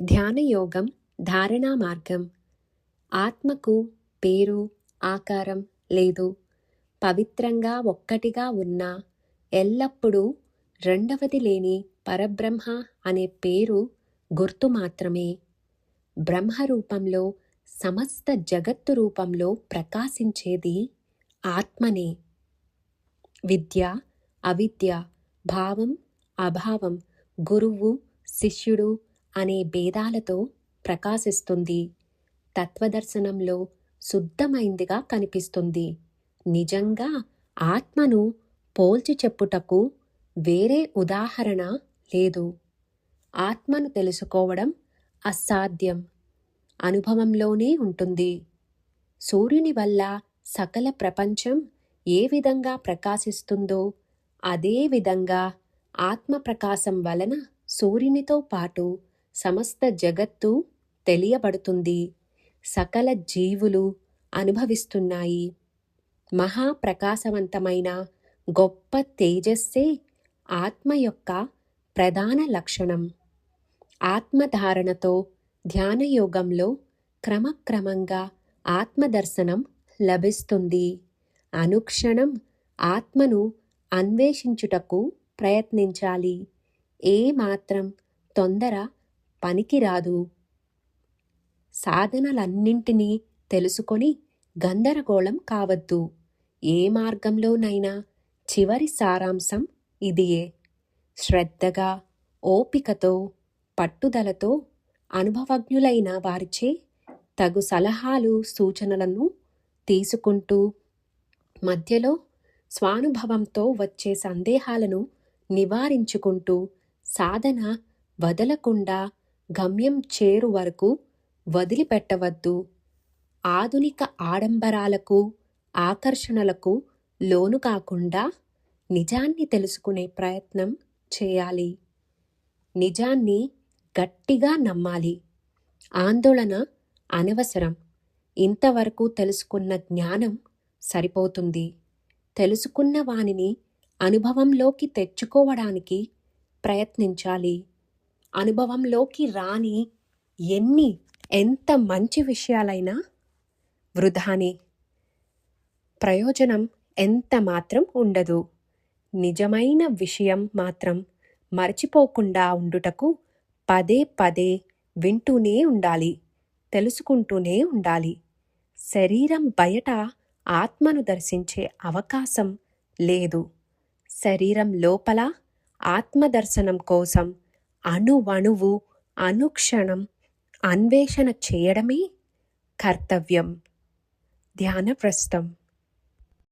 ధ్యానయోగం ధారణా మార్గం. ఆత్మకు పేరు ఆకారం లేదు. పవిత్రంగా ఒక్కటిగా ఉన్న ఎల్లప్పుడూ రెండవది లేని పరబ్రహ్మ అనే పేరు గుర్తు మాత్రమే. బ్రహ్మ రూపంలో సమస్త జగత్తు రూపంలో ప్రకాశించేది ఆత్మనే. విద్య అవిద్య భావం అభావం గురువు శిష్యుడు అనే భేదాలతో ప్రకాశిస్తుంది. తత్వదర్శనంలో శుద్ధమైందిగా కనిపిస్తుంది. నిజంగా ఆత్మను పోల్చి చెప్పుటకు వేరే ఉదాహరణ లేదు. ఆత్మను తెలుసుకోవడం అసాధ్యం. అనుభవంలోనే ఉంటుంది. సూర్యుని వల్ల సకల ప్రపంచం ఏ విధంగా ప్రకాశిస్తుందో అదే విధంగా ఆత్మ ప్రకాశం వలన సూర్యునితో పాటు సమస్త జగత్తు తెలియబడుతుంది. సకల జీవులు అనుభవిస్తున్నాయి. మహాప్రకాశవంతమైన గొప్ప తేజస్సే ఆత్మ యొక్క ప్రధాన లక్షణం. ఆత్మధారణతో ధ్యానయోగంలో క్రమక్రమంగా ఆత్మదర్శనం లభిస్తుంది. అనుక్షణం ఆత్మను అన్వేషించుటకు ప్రయత్నించాలి. ఏ మాత్రం తొందర పనికిరాదు. సాధనలన్నింటినీ తెలుసుకొని గందరగోళం కావద్దు. ఏ మార్గంలోనైనా చివరి సారాంశం ఇదియే. శ్రద్ధగా ఓపికతో పట్టుదలతో అనుభవజ్ఞులైన వారిచే తగు సలహాలు సూచనలను తీసుకుంటూ మధ్యలో స్వానుభవంతో వచ్చే సందేహాలను నివారించుకుంటూ సాధన వదలకుండా గమ్యం చేరు వరకు వదిలిపెట్టవద్దు. ఆధునిక ఆడంబరాలకు ఆకర్షణలకు లోను కాకుండా నిజాన్ని తెలుసుకునే ప్రయత్నం చేయాలి. నిజాన్ని గట్టిగా నమ్మాలి. ఆందోళన అనవసరం. ఇంతవరకు తెలుసుకున్న జ్ఞానం సరిపోతుంది. తెలుసుకున్న వానిని అనుభవంలోకి తెచ్చుకోవడానికి ప్రయత్నించాలి. అనుభవంలోకి రాని ఎన్ని ఎంత మంచి విషయాలైనా వృధానే. ప్రయోజనం ఎంత మాత్రం ఉండదు. నిజమైన విషయం మాత్రం మర్చిపోకుండా ఉండుటకు పదే పదే వింటూనే ఉండాలి తెలుసుకుంటూనే ఉండాలి. శరీరం బయట ఆత్మను దర్శించే అవకాశం లేదు. శరీరం లోపల ఆత్మదర్శనం కోసం అణువణువు అనుక్షణం అన్వేషణ చేయడమే కర్తవ్యం. ధ్యానప్రస్థం.